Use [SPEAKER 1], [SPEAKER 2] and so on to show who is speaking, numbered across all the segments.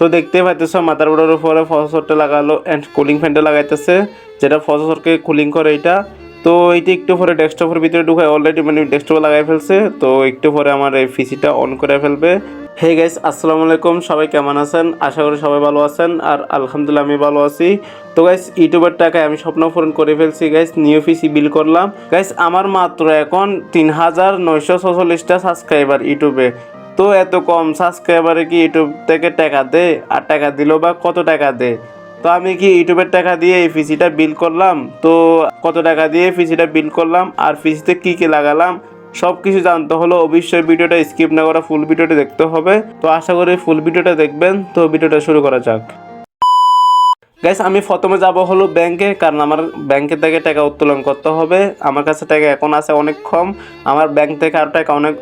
[SPEAKER 1] তো দেখতে পাইতেছো মাথার বোর্ডের উপরে ফসরটা লাগালো অ্যান্ড কুলিং ফ্যানটা লাগাইতেছে, যেটা ফসরকে কুলিং করে এটা। তো এইটা একটু পরে ডেস্কটপের ভিতরে ঢুকায় অলরেডি মানে ডেস্কটপে লাগাই ফেলছে, তো একটু পরে আমার এই পিসিটা অন করে ফেলবে। হে গাইস আসসালামু আলাইকুম, সবাই কেমন আছেন? আশা করি সবাই ভালো আছেন, আর আলহামদুলিল্লাহ আমি ভালো আছি। তো গাইস ইউটিউবের টাকায় আমি স্বপ্ন পূরণ করে ফেলছি গাইস নিউ পিসি বিল করলাম। গাইস আমার মাত্র এখন তিন হাজার নয়শো ছচল্লিশটা সাবস্ক্রাইবার ইউটিউবে। তো এত কম সাবস্ক্রাইবারে কি ইউটিউব থেকে টাকা দে? আর টাকা দিল বা কত টাকা দে? তো আমি কি ইউটিউবের টাকা দিয়ে এই পিসিটা বিল করলাম? তো কত টাকা দিয়ে পিসিটা বিল করলাম? আর পিসিতে কি কি লাগালাম? সব কিছু জানতে হলো অবশ্যই ভিডিওটা স্কিপ না করা ফুল ভিডিওটা দেখতে হবে। তো আশা করি ফুল ভিডিওটা দেখবেন। তো ভিডিওটা শুরু করা যাক। গাইস আমি প্রথমে যাব হলো ব্যাংকে কারণ আমার ব্যাংকে থেকে টাকা উত্তোলন করতে হবে। আমার কাছে টাকা এখন আছে অনেক কম। আমার ব্যাংক থেকে আর টাকা অনেক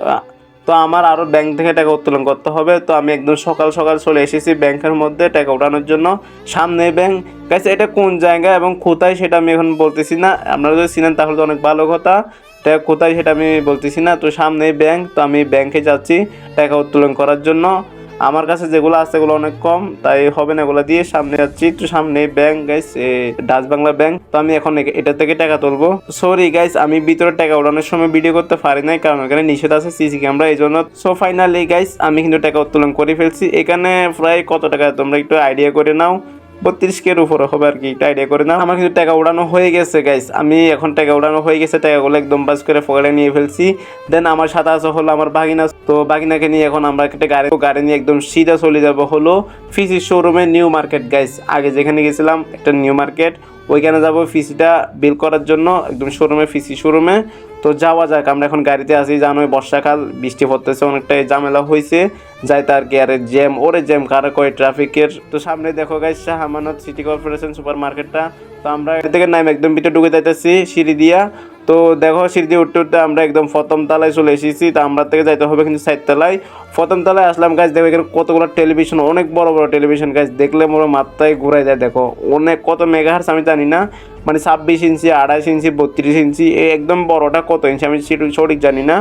[SPEAKER 1] তো আমার আরও ব্যাংক থেকে টাকা উত্তোলন করতে হবে। তো আমি একদম সকাল সকাল চলে এসেছি ব্যাংকের মধ্যে টাকা উঠানোর জন্য। সামনে ব্যাংক কাছে এটা কোন জায়গা এবং কোথায় সেটা আমি এখন বলতেছি না। আপনারা যদি চিনেন তাহলে তো অনেক ভালো কথা। টাকা কোথায় সেটা আমি বলতেছি না। তো সামনে ব্যাংক তো আমি ব্যাংকে যাচ্ছি টাকা উত্তোলন করার জন্য। আমার কাছে যেগুলো আছে এগুলো অনেক কম, তাই হবে না এগুলো দিয়ে সামনে যাচ্ছি। একটু সামনে bank guys Dutch Bangla bank তো আমি এখন এটা থেকে টাকা তুলবো। সরি গাইস আমি ভিতরে টাকা ওঠানোর সময় ভিডিও করতে পারি নাই, কারণ এখানে নিষেধ আছে সিসি ক্যামেরা এই জন্য সো ফাইনালি গাইস আমি কিন্তু টাকা উত্তোলন করে ফেলছি। এখানে প্রায় কত টাকা তোমরা একটু আইডিয়া করে নাও। বত্রিশ কের উপরে হবে আর কি, এটা আইডিয়া করে না। আমার কিন্তু টাকা উড়ানো হয়ে গেছে গাইস আমি এখন টাকা উড়ানো হয়ে গেছে, টাকাগুলো একদম বাস করে পকেটে নিয়ে ফেলছি। দেন আমার সাথে আছে হলো আমার বাগিনা। তো বাগিনাকে নিয়ে এখন আমরা একটা গাড়ি গাড়ি নিয়ে একদম সিধা চলে যাব হলো ফিসি শোরুমে নিউ মার্কেট গাইস আগে যেখানে গেছিলাম, একটা নিউ মার্কেট। ওইখানে যাব ফিসিটা বিল করার জন্য, একদম শোরুমে ফিসি শোরুমে তো যাওয়া যাক, আমরা এখন গাড়িতে আছি, জানোই বর্ষাকাল, বৃষ্টি পড়তেছে, অনেকটাই ঝামেলা হয়েছে যাই তার কি আরে জ্যাম ওরে জ্যাম কারা কয় ট্রাফিকের তো সামনে দেখো গাই Shah Amanat city corporation super মার্কেটটা তো আমরা এখান থেকে নাইম একদম ভিতরে ঢুকে যাইতেছি, সিঁড়ি দিয়া। তো দেখো সিঁড়ি উঠতে উঠতে আমরা একদম প্রথম তলায় চলে এসেছি, তো আমরা থেকে যাইতে হবে কিন্তু সাইড তলায়। প্রথম তলায় আসলাম গাছ দেখো এখানে কতগুলো টেলিভিশন অনেক বড় বড় টেলিভিশন গাছ দেখলে মোর মাত্রায় ঘুরাই যায়, দেখো। অনেক, কত মেগাহার্স আমি জানি না মানে ছাব্বিশ ইঞ্চি, আড়াইশ ইঞ্চি, বত্রিশ ইঞ্চি এই একদম বড়টা কত ইঞ্চি আমি সঠিক জানি না।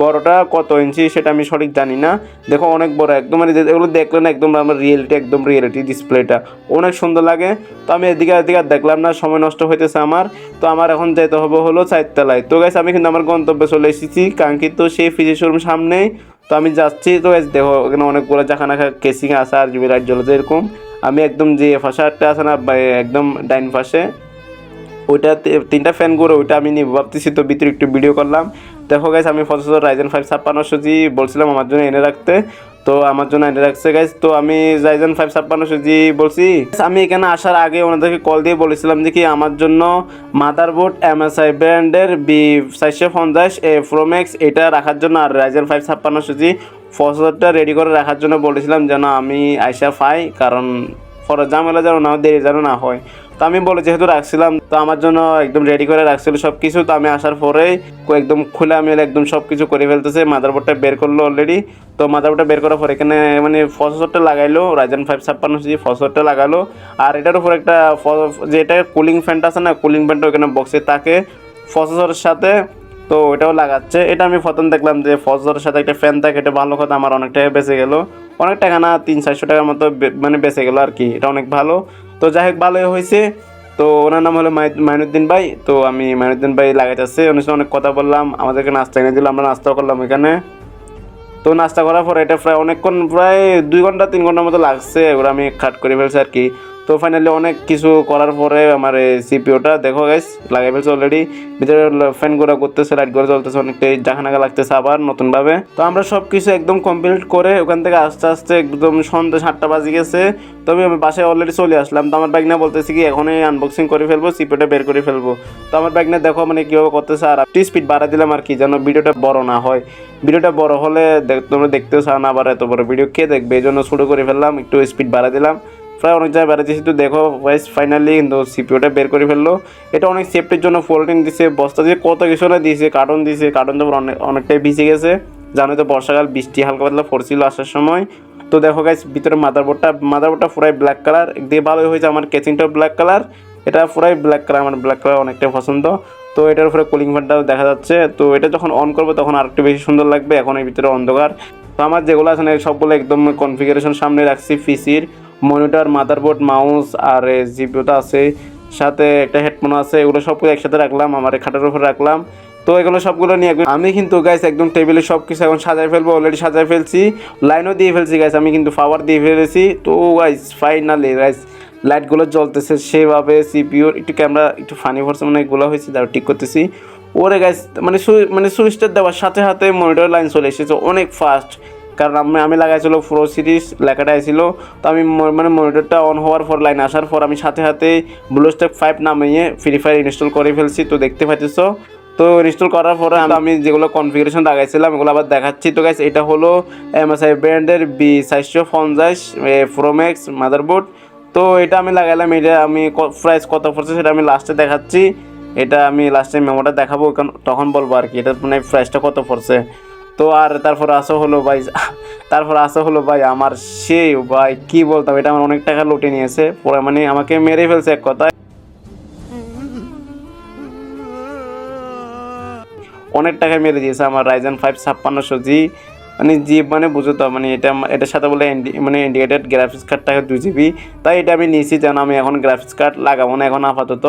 [SPEAKER 1] বড়টা কত ইঞ্চি সেটা আমি সঠিক জানি না। দেখো অনেক বড়, একদম মানে এগুলো দেখলে না একদম আমার রিয়েলিটি একদম রিয়েলিটি ডিসপ্লেটা অনেক সুন্দর লাগে। তো আমি এদিকে এদিকে দেখলাম না, সময় নষ্ট হইতেছে আমার। তো আমার এখন যেতে হবে হলো চারতলায়। তো গাইস আমি কিন্তু আমার গন্তব্যে চলে এসেছি কাঙ্ক্ষিত সেই ফিজি শোরুম সামনেই। তো আমি যাচ্ছি, তো গাইস দেখো এখানে অনেকগুলো জাখানা কেসিং আছে, আর জিবি লাইট জ্বলছে এরকম। আমি একদম যে ফাঁসা একটা আছে না একদম ডাইন পাশে ওইটা তিনটা ফ্যান করে ওইটা আমি নিয়ে ভাবতেছি তো ভিতরে একটু ভিডিও করলাম। দেখো গাইস আমি প্রসেসর রাইজেন ফাইভ ছাপ্পান্নশো জি বলছিলাম আমার জন্য এনে রাখতে। তো আমার জন্য এনে রাখছে গাইস তো আমি রাইজেন ফাইভ ছাপ্পান্নশো জি বলছি। আমি এখানে আসার আগে ওনাদেরকে কল দিয়ে বলেছিলাম যে কি আমার জন্য মাদারবোর্ড এমএসআই ব্র্যান্ডের বি চারশো পঞ্চাশ এ প্রোম্যাক্স এটা রাখার জন্য আর রাইজেন ফাইভ ছাপ্পান্নশো জি প্রসেসরটা রেডি করে রাখার জন্য বলেছিলাম যেন আমি আইসা পাই, কারণ পরে ঝামেলা যেন না দেরি যেন না হয়। তো আমি বলে, যেহেতু রাখছিলাম, তো আমার জন্য একদম রেডি করে রাখছিল সব কিছু তো আমি আসার পরেই একদম খুলে আমি একদম সব কিছু করে ফেলতেছে। মাদারবোর্ডটা বের করল অলরেডি তো মাদারবোর্ডটা বের করার পর এখানে মানে ফসরটা লাগাইলো রাইজেন ফাইভ ছাপ্পান্ন জি ফসরটা লাগালো। আর এটার উপর একটা ফ- যে এটা কুলিং ফ্যানটা আছে না কুলিং ফ্যানটা ওখানে বক্সে থাকে। ফসরের সাথে তো ওটাও লাগাচ্ছে। এটা আমি প্রথম দেখলাম যে ফসরের সাথে একটা ফ্যান থাকে, এটা ভালো কথা, আমার অনেক টাকা বেঁচে গেলো। অনেক টাকা না, তিন চারশো টাকার মতো মানে বেঁচে গেলো আর কি। এটা অনেক ভালো। তো যাই হোক ভালোই হয়েছে। তো ওনার নাম হলো মাই- মাইনুদ্দিন ভাই। তো আমি মাইনুদ্দিন ভাই লাগাইতেছে। ওনার সঙ্গে অনেক কথা বললাম, আমাদেরকে নাস্তা এনে দিল, আমরা নাস্তা করলাম এখানে তো নাস্তা করার পর এটা প্রায় অনেকক্ষণ, প্রায় দুই ঘণ্টা, তিন ঘণ্টার মতো লাগছে। ওগুলো আমি খাট করে ফেলছি আর কি। তো ফাইনালি অনেক কিছু করার পরে আমার সিপিওটা দেখো গাইস লাগাই ফেলছে অলরেডি ভিতরে ফ্যানগুলো করতেছে লাইটগুলো চলতেছে অনেকটাই জাহানাগা লাগতেছে আবার নতুনভাবে। তো আমরা সব কিছু একদম কমপ্লিট করে ওখান থেকে আস্তে আস্তে একদম সন্ধ্যা সাতটা বাজে গেছে। তবে আমি বাসায় অলরেডি চলে আসলাম। তো আমার ব্যাগ না বলতেছি কি, এখনই আনবক্সিং করে ফেলব সিপিওটা বের করে ফেলব। তো আমার ব্যাগ না দেখো মানে কীভাবে করতেছে আর একটু স্পিড বাড়া দিলাম আর কি, যেন ভিডিওটা বড় না হয়। ভিডিওটা বড় হলে তোমরা দেখতেও চাও না আবার এত বড় ভিডিও কে দেখবে? এই জন্য শুরু করে ফেললাম, একটু স্পিড বাড়া দিলাম। প্রায় অনেক জায়গায় বেড়াচ্ছি তো দেখো ভাইস ফাইনালি কিন্তু সিপিওটা বের করে ফেলল। এটা অনেক সেফটির জন্য ফোল্ডিং দিছে, বস্তা দিয়ে কত কিছু না দিয়েছে কার্টন দিয়েছে কার্টন তো অনেক, অনেকটাই ভিজে গেছে। জানো তো বর্ষাকাল, বৃষ্টি হালকা পাতলা পড়ছিল আসার সময়। তো দেখো গাইস ভিতরে মাদারবোর্ডটা মাদারবোর্ডটা পুরাই ব্ল্যাক কালার দিয়ে ভালোই হয়েছে আমার কেচিংটাও ব্ল্যাক কালার এটা পুরাই ব্ল্যাক কালার আমার ব্ল্যাক কালার অনেকটাই পছন্দ। তো এটার উপরে কুলিং ফ্যানটাও দেখা যাচ্ছে, তো এটা যখন অন করব তখন আরেকটু বেশি সুন্দর লাগবে, এখন এর ভিতরে অন্ধকার। তো আমার যেগুলো আছে না, সবগুলো একদম কনফিগারেশন সামনে রাখছি পিসির মনিটর, মাদারবোর্ড, মাউস আর জিপিওটা আছে, সাথে একটা হেডফোন আছে, এগুলো সবগুলো একসাথে রাখলাম, আমার খাটের উপর রাখলাম। তো এগুলো সবগুলো নিয়ে আমি কিন্তু গাইস একদম টেবিলে সব কিছু এখন সাজাই ফেলব অলরেডি সাজাই ফেলছি লাইনও দিয়ে ফেলছি গাইস আমি কিন্তু পাওয়ার দিয়ে ফেলেছি। তো গাইস ফাইনালি গাইস লাইটগুলো জ্বলতেছে সেভাবে সিপিওর একটু ক্যামেরা একটু ফানি ভরছে মানে এগুলো হয়েছে তারপর ঠিক করতেছি। ওরে গাইস মানে সু- মানে সুইচটা দেওয়ার সাথে সাথে মনিটর লাইন চলে এসেছে অনেক ফাস্ট কারণ আমি আমি লাগাইছিল প্রো সিরিজ লেখাটা আসছিল তো আমি মানে মনিটরটা অন হওয়ার পর লাইন আসার পর আমি সাথে সাথে ব্লুস্টেপ ফাইভ নামিয়ে ফ্রি ফায়ার ইনস্টল করে ফেলছি, তো দেখতে পাচ্ছ তো ইনস্টল করার পরে আমি- যেগুলো কনফিগারেশন লাগাইছিলাম, এগুলো আবার দেখাচ্ছি। তো গাইস এটা হলো এমএসআই ব্র্যান্ডের বি চারশো পঞ্চাশ প্রোম্যাক্স মাদারবোর্ড তো এটা আমি লাগাইলাম, এটা আমি প্রাইস কত পড়ছে সেটা আমি লাস্টে দেখাচ্ছি। এটা আমি লাস্টে মেমোটা দেখাবো তখন বলব আর কি, এটা মানে প্রাইসটা কত পড়ছে। তো আর তারপর আসা হলো ভাই তারপর আসা হলো ভাই আমার সেই ভাই, কি বলতাম, এটা আমার অনেক টাকা লুটে নিয়েছে, পরে মানে আমাকে মেরে ফেলছে এক কথায়। অনেক টাকা মেরে দিয়েছে আমার রাইজেন ফাইভ ছাপ্পান্নশো জি মানে জি মানে বুঝো তো মানে এটা এটার সাথে বলে মানে ইন্ডিকেটেড গ্রাফিক্স কার্ডটাকে দুই জিবি তাই এটা আমি নিয়েছি যেন আমি এখন গ্রাফিক্স কার্ড লাগাবো না এখন আপাতত।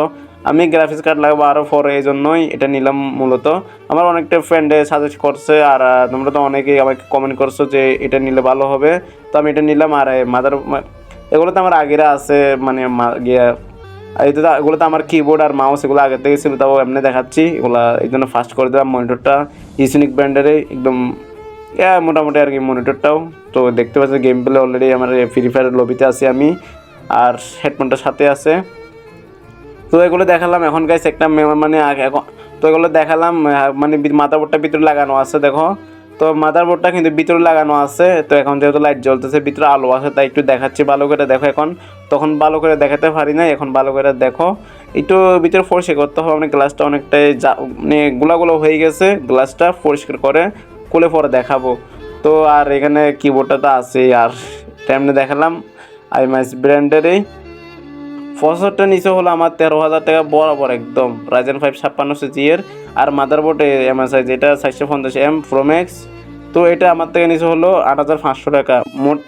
[SPEAKER 1] আমি গ্রাফিক্স কার্ড লাগাবো আরও পরে এই জন্যই, এটা নিলাম মূলত। আমার অনেকটা ফ্রেন্ডে সাজেস্ট করছে আর তোমরা তো অনেকেই আমাকে কমেন্ট করছ যে এটা নিলে ভালো হবে। তো আমি এটা নিলাম আর মাদার এগুলো তো আমার আগেরা আছে মানে গিয়া তো এগুলো তো আমার কিবোর্ড আর মাউস এগুলো আগে থেকে ছিল, তাও এমনি দেখাচ্ছি। এগুলো এই জন্য ফাস্ট করে দিলাম মনিটরটা ইসিনিক ব্র্যান্ডের একদম মোটামুটি আর কি মনিটরটাও তো দেখতে পাচ্ছি গেম প্লে অলরেডি আমার ফ্রি ফায়ার লবিতে আছি আমি। আর হেডফোনটার সাথে আছে। তো এগুলো দেখালাম, এখন গাইস একটা মানে এখন তো এগুলো দেখালাম মানে মাদারবোর্ডটা ভিতরে লাগানো আছে, দেখো। তো মাদারবোর্ডটা কিন্তু ভিতরে লাগানো আছে, তো এখন যেহেতু লাইট জ্বলতেছে, ভিতরে আলো আছে, তাই একটু দেখাচ্ছি ভালো করে, দেখো এখন। তখন ভালো করে দেখাতে পারি না এখন ভালো করে দেখো। একটু ভিতরে পরিষ্কার করতে হবে মানে গ্লাসটা অনেকটাই মানে গোলাগুলো হয়ে গেছে গ্লাসটা পরিষ্কার করে খুলে পরে দেখাবো। তো আর এখানে কিবোর্ডটা তো আছে আর তেমনি দেখালাম আইমাইস ব্র্যান্ডেরই ফসরটা নিচে হলো আমার তেরো হাজার টাকা বরাবর একদম। রাইজেন ফাইভ ছাপ্পান্নশো জি এর। আর মাদারবোর্ড এমএসআই যেটা চারশো পঞ্চাশ এম প্রোম্যাক্স তো এটা আমার থেকে নিচে হলো আট হাজার পাঁচশো টাকা। মোট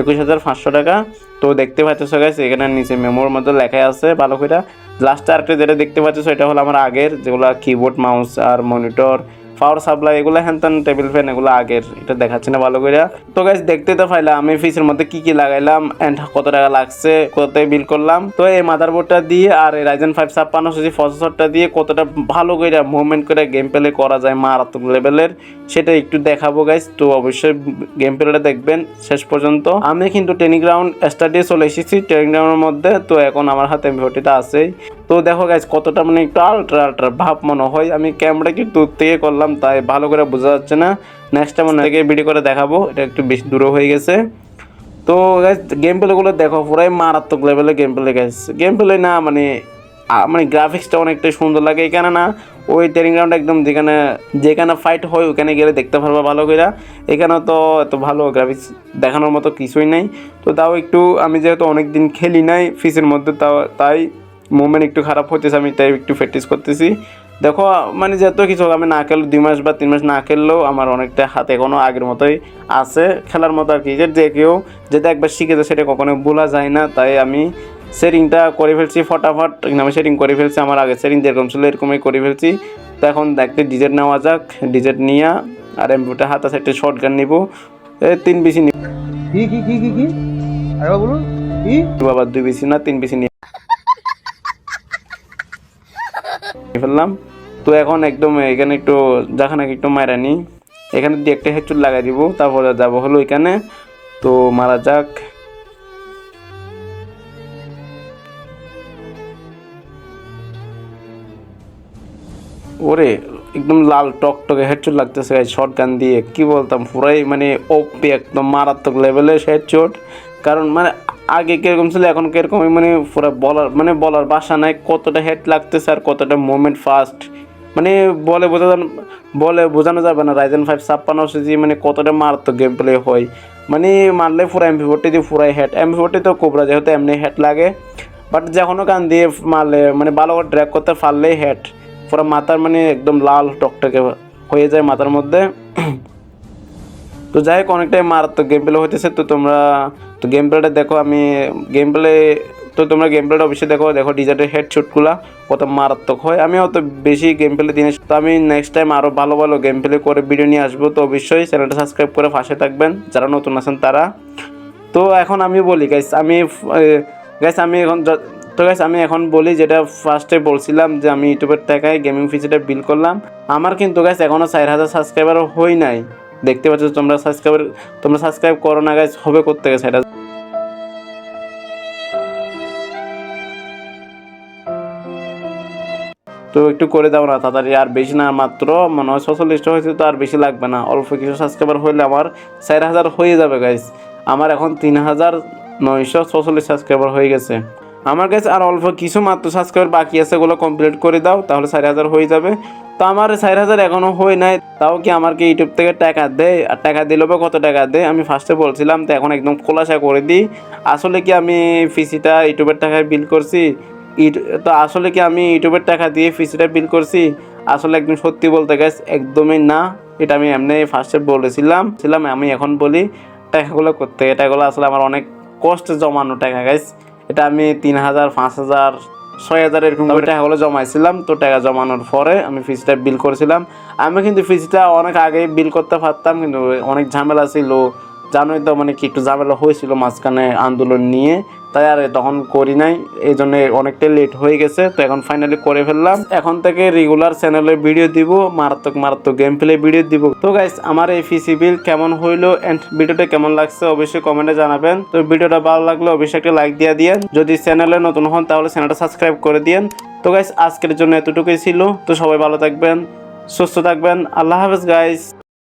[SPEAKER 1] একুশ হাজার পাঁচশো টাকা। তো দেখতে পাচ্ছ গাইস এখানে নিচে মেমোর মধ্যে লেখা আছে ভালো করে। লাস্টে আরেকটা যেটা দেখতে পাচ্ছ এটা হলো আমার আগের, যেগুলো কিবোর্ড মাউস আর মনিটর পাওয়ার সাপ্লাই এগুলো হ্যান ত্যান টেবিল ফ্যান এগুলো আগের, এটা দেখাচ্ছে না ভালো করে তো গাইস দেখতে তো পাইলাম আমি ফিসের মধ্যে কি কি লাগাইলাম এন্ড কত টাকা লাগছে, কত বিল করলাম। তো এই মাদারবোর্ডটা দিয়ে আর এই রাইজেন ফাইভ ছাপ্পান্ন সিজি প্রসেসরটা দিয়ে কতটা ভালো করে মুভমেন্ট করে গেম প্লে করা যায় মারাত্মক লেভেলের সেটা একটু দেখাবো গাইস তো অবশ্যই গেম প্লেটা দেখবেন শেষ পর্যন্ত। আমি কিন্তু ট্রেনিং গ্রাউন্ড স্টাডিয়ে চলে এসেছি ট্রেনিং গ্রাউন্ডের মধ্যে, তো এখন আমার হাতে ভিডিওটা আছেই। তো দেখো গাইস কতটা মানে একটু আল্ট্রা আল্ট্রা ভাব মনে হয়। আমি ক্যামেরা একটু দূর থেকে করলাম, তাই ভালো করে বোঝা যাচ্ছে না। নেক্সট টাইম থেকে ভিডিও করে দেখাবো, এটা একটু বেশি দূরে হয়ে গেছে। তো গাইস গেম প্লেগুলো দেখো, পুরাই মারাত্মক লেভেলে game play guys game play না মানে মানে গ্রাফিক্সটা অনেকটাই সুন্দর লাগে এখানে না, ওই ট্রেনিং গ্রাউন্ড একদম যেখানে যেখানে ফাইট হয়, ওখানে গেলে দেখতে পারব ভালো করে এখানে তো এত ভালো গ্রাফিক্স দেখানোর মতো কিছুই নাই। তো তাও একটু, আমি যেহেতু অনেক দিন খেলি নাই ফিসের মধ্যে, তাও, তাই মুভমেন্ট একটু খারাপ হইতেছে আমি তাই একটু প্র্যাকটিস করতেছি। দেখো মানে যত কিছু আমি না খেললে দুই মাস বা তিন মাস না খেললেও আমার অনেকটা হাতে এখনও আগের মতোই আছে। খেলার মতো আর কি যে কেউ যেটা একবার শিখেছে সেটা কখনো ভোলা যায় না। তাই আমি সেটিংটা করে ফেলছি ফটাফট আমি সেটিং করে ফেলছি আমার আগে সেটিং যেরকম ছিল এরকমই করে ফেলছি। তো এখন দেখতে ডিজেট নেওয়া যাক ডিজেট নিয়ে আর এমপিটা হাতে একটা শর্ট গান নিবো তিন বিসি নিব।
[SPEAKER 2] কি কি কি কি কি? আরেকবার বলুন কি?
[SPEAKER 1] বাবা দুই বিসি না তিন বিসি নিয়ে ফেললাম। তো এখন একদম এখানে একটু যেখানে একটু মারা নি এখানে দিয়ে একটা হেডচুট লাগাই দিব, তারপরে যাব হলো এখানে। তো মারা যাক। ওরে, একদম লাল টকটকে হেডশট লাগতেছে শর্ট গান দিয়ে। কি বলতাম, পুরাই মানে ওপি একদম মারাত্মক লেভেলের হেডশট কারণ মানে আগে কীরকম ছিল, এখন কীরকম মানে পুরো বলার মানে বলার বাসা নাই, কতটা হেড লাগতেছে আর কতটা মুভমেন্ট ফাস্ট মানে বলে বোঝা বলে বোঝানো যাবে না রাইজেন ফাইভ ছাপ্পান্ন সিজি মানে কতটা মারাত্মক গেম প্লে হয়। মানে মারলে পুরো এমপি ফোরটি দিয়ে পুরাই হেড এমপি ফোরটি তো কোবরা যেহেতু এমনি হেড লাগে বাট যখনও কান দিয়ে মারলে মানে ভালো করে ড্র্যাক করতে পারলেই হেড পুরো মাথার মানে একদম লাল টকটকে হয়ে যায় মাথার মধ্যে। তো যাই হোক, অনেকটাই মারাত্মক গেম প্লে হইতেছে, তো তোমরা তো গেম প্লেটা দেখো, আমি গেম প্লে তো তোমরা গেম প্লেটা অবশ্যই দেখো দেখো ডিজার্টের হেডশটগুলো কত মারাত্মক হয়। আমি অত বেশি গেম প্লে দিনে তো আমি নেক্সট টাইম আরও ভালো ভালো গেম প্লে করে ভিডিও নিয়ে আসব। তো অবশ্যই চ্যানেলটা সাবস্ক্রাইব করে পাশে থাকবেন, যারা নতুন আছেন তারা। তো এখন আমি বলি গাইস আমি গাইস আমি এখন তো গাইস আমি এখন বলি যেটা ফার্স্টে বলছিলাম যে আমি ইউটিউবের টাকায় গেমিং ফিচারটা বিল করলাম। আমার কিন্তু গাইস এখনও চার হাজার সাবস্ক্রাইবার হই নাই। দেখতে পাচ্ছ তোমরা সাবস্ক্রাইবার তোমরা সাবস্ক্রাইব করো না গাইস হবে করতে গেছে এটা তো একটু করে দাও না, তাড়াতাড়ি। আর বেশি না, মাত্র মনে হয় ছচল্লিশটা হয়েছে, তো আর বেশি লাগবে না। অল্প কিছু সাবস্ক্রাইবার হইলে আমার চার হাজার হয়ে যাবে গাইস আমার এখন তিন হাজার নয়শো ছচল্লিশ সাবস্ক্রাইবার হয়ে গেছে। আমার কাছে আর অল্প কিছু মাত্র সাবস্ক্রাইবার বাকি আছে, ওগুলো কমপ্লিট করে দাও, তাহলে চার হাজার হয়ে যাবে। তো আমার চার হাজার এখনও হয় নাই, তাও কি আমার কি ইউটিউব থেকে টাকা দেয়? আর টাকা দিলেও বা কত টাকা দেয়? আমি ফার্স্টে বলছিলাম, তো এখন একদম খোলাসা করে দিই। আসলে কি আমি পিসিটা ইউটিউবের টাকায় বিল করছি? তো আসলে কি আমি ইউটিউবের টাকা দিয়ে পিসিটা বিল করছি? আসলে একদম সত্যি বলতে গেছে একদমই না। এটা আমি এমনি ফার্স্টে বলেছিলাম। ছিলাম, আমি এখন বলি, টাকাগুলো করতে। এটাগুলো আসলে আমার অনেক কষ্ট জমানো টাকা গাইস এটা আমি তিন হাজার, পাঁচ হাজার, ছয় হাজার এরকম টাকাগুলো জমাইছিলাম। তো টাকা জমানোর পরে আমি ফিজটা বিল করেছিলাম। আমি কিন্তু ফিজটা অনেক আগে বিল করতে পারতাম, কিন্তু অনেক ঝামেলা ছিল। জানোই তো মানে কি একটু ঝামেলা হয়েছিল মাঝখানে আন্দোলন নিয়ে। তাই আর তখন করি নাই, এই জন্য অনেকটাই লেট হয়ে গেছে, তো এখন ফাইনালি করে ফেললাম। এখন থেকে রেগুলার চ্যানেলে ভিডিও দিব, মারাত্মক মারাত্মক গেম প্লে ভিডিও দিব। তো গাইস আমার এই পিসি বিল কেমন হইল এন্ড ভিডিওটা কেমন লাগছে অবশ্যই কমেন্টে জানাবেন। তো ভিডিওটা ভালো লাগলে অবশ্যই একটা লাইক দিয়ে দিয়েন। যদি চ্যানেলে নতুন হন, তাহলে চ্যানেলটা সাবস্ক্রাইব করে দিয়েন। তো গাইস আজকের জন্য এতটুকুই ছিল। তো সবাই ভালো থাকবেন, সুস্থ থাকবেন। আল্লাহ হাফেজ গাইস